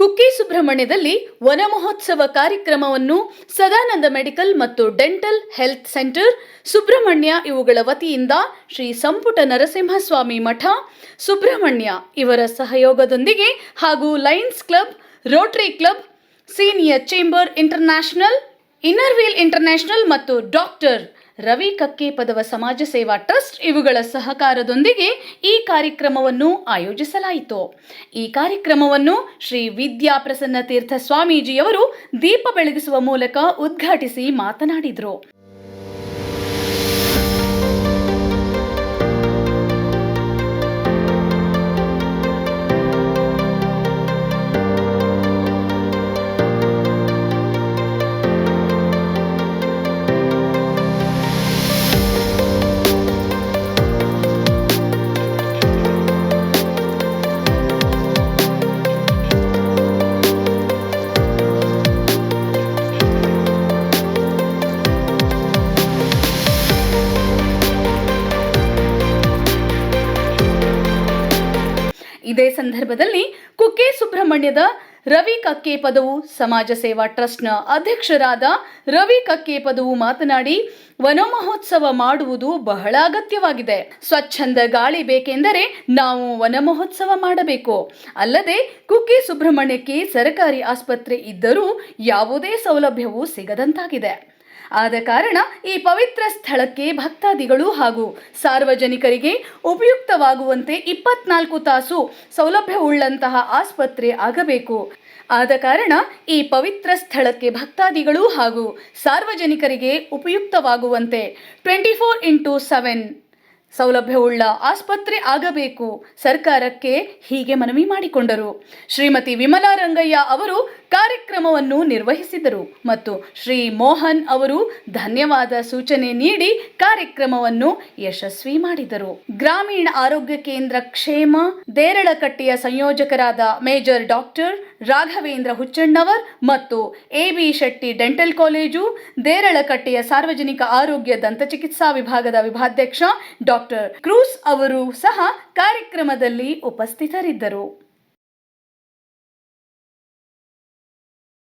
ಕುಕ್ಕೆ ಸುಬ್ರಹ್ಮಣ್ಯದಲ್ಲಿ ವನ ಮಹೋತ್ಸವ ಕಾರ್ಯಕ್ರಮವನ್ನು ಸದಾನಂದ ಮೆಡಿಕಲ್ ಮತ್ತು ಡೆಂಟಲ್ ಹೆಲ್ತ್ ಸೆಂಟರ್, ಸುಬ್ರಹ್ಮಣ್ಯ ಇವುಗಳ ವತಿಯಿಂದ ಶ್ರೀ ಸಂಪುಟ ನರಸಿಂಹಸ್ವಾಮಿ ಮಠ, ಸುಬ್ರಹ್ಮಣ್ಯ ಇವರ ಸಹಯೋಗದೊಂದಿಗೆ ಹಾಗೂ Lions club, Rotary club, senior chamber international, Inner Wheel international ಮತ್ತು ಡಾಕ್ಟರ್ ರವಿ ಕಕ್ಕೆ ಪದವ ಸಮಾಜ ಸೇವಾ ಟ್ರಸ್ಟ್ ಇವುಗಳ ಸಹಕಾರದೊಂದಿಗೆ ಈ ಕಾರ್ಯಕ್ರಮವನ್ನು ಆಯೋಜಿಸಲಾಯಿತು. ಈ ಕಾರ್ಯಕ್ರಮವನ್ನು ಶ್ರೀ ವಿದ್ಯಾಪ್ರಸನ್ನ ತೀರ್ಥ ಸ್ವಾಮೀಜಿಯವರು ದೀಪ ಬೆಳಗಿಸುವ ಮೂಲಕ ಉದ್ಘಾಟಿಸಿ ಮಾತನಾಡಿದರು. ಇದೇ ಸಂದರ್ಭದಲ್ಲಿ ಕುಕ್ಕೆ ಸುಬ್ರಹ್ಮಣ್ಯದ ರವಿ ಕಕ್ಕೆ ಪದವು ಸಮಾಜ ಸೇವಾ ಟ್ರಸ್ಟ್ನ ಅಧ್ಯಕ್ಷರಾದ ರವಿ ಕಕ್ಕೆ ಪದವು ಮಾತನಾಡಿ, ವನಮಹೋತ್ಸವ ಮಾಡುವುದು ಬಹಳ ಅಗತ್ಯವಾಗಿದೆ. ಸ್ವಚ್ಛಂದ ಗಾಳಿ ಬೇಕೆಂದರೆ ನಾವು ವನ ಮಹೋತ್ಸವ ಮಾಡಬೇಕು. ಅಲ್ಲದೆ, ಕುಕ್ಕೆ ಸುಬ್ರಹ್ಮಣ್ಯಕ್ಕೆ ಸರ್ಕಾರಿ ಆಸ್ಪತ್ರೆ ಇದ್ದರೂ ಯಾವುದೇ ಸೌಲಭ್ಯವೂ ಸಿಗದಂತಾಗಿದೆ. ಆದ ಕಾರಣ ಈ ಪವಿತ್ರ ಸ್ಥಳಕ್ಕೆ ಭಕ್ತಾದಿಗಳು ಹಾಗೂ ಸಾರ್ವಜನಿಕರಿಗೆ ಉಪಯುಕ್ತವಾಗುವಂತೆ ಇಪ್ಪತ್ನಾಲ್ಕು ತಾಸು ಸೌಲಭ್ಯವುಳ್ಳಂತಹ ಆಸ್ಪತ್ರೆ ಆಗಬೇಕು. ಆದ ಕಾರಣ ಈ ಪವಿತ್ರ ಸ್ಥಳಕ್ಕೆ ಭಕ್ತಾದಿಗಳು ಹಾಗೂ ಸಾರ್ವಜನಿಕರಿಗೆ ಉಪಯುಕ್ತವಾಗುವಂತೆ ಟ್ವೆಂಟಿ ಫೋರ್ ಇಂಟು ಸೆವೆನ್ ಸೌಲಭ್ಯವುಳ್ಳ ಆಸ್ಪತ್ರೆ ಆಗಬೇಕು. ಸರ್ಕಾರಕ್ಕೆ ಹೀಗೆ ಮನವಿ ಮಾಡಿಕೊಂಡರು. ಶ್ರೀಮತಿ ವಿಮಲಾ ರಂಗಯ್ಯ ಅವರು ಕಾರ್ಯಕ್ರಮವನ್ನು ನಿರ್ವಹಿಸಿದರು ಮತ್ತು ಶ್ರೀ ಮೋಹನ್ ಅವರು ಧನ್ಯವಾದ ಸೂಚನೆ ನೀಡಿ ಕಾರ್ಯಕ್ರಮವನ್ನು ಯಶಸ್ವಿ ಮಾಡಿದರು. ಗ್ರಾಮೀಣ ಆರೋಗ್ಯ ಕೇಂದ್ರ ಕ್ಷೇಮ, ದೇರಳಕಟ್ಟೆಯ ಸಂಯೋಜಕರಾದ ಮೇಜರ್ ಡಾಕ್ಟರ್ ರಾಘವೇಂದ್ರ ಹುಚ್ಚಣ್ಣವರ್ ಮತ್ತು A B Shetty dental college, ದೇರಳಕಟ್ಟೆಯ ಸಾರ್ವಜನಿಕ ಆರೋಗ್ಯ ದಂತಚಿಕಿತ್ಸಾ ವಿಭಾಗದ ವಿಭಾಧ್ಯಕ್ಷ ಡಾಕ್ಟರ್ ಕ್ರೂಸ್ ಅವರು ಸಹ ಕಾರ್ಯಕ್ರಮದಲ್ಲಿ ಉಪಸ್ಥಿತರಿದ್ದರು.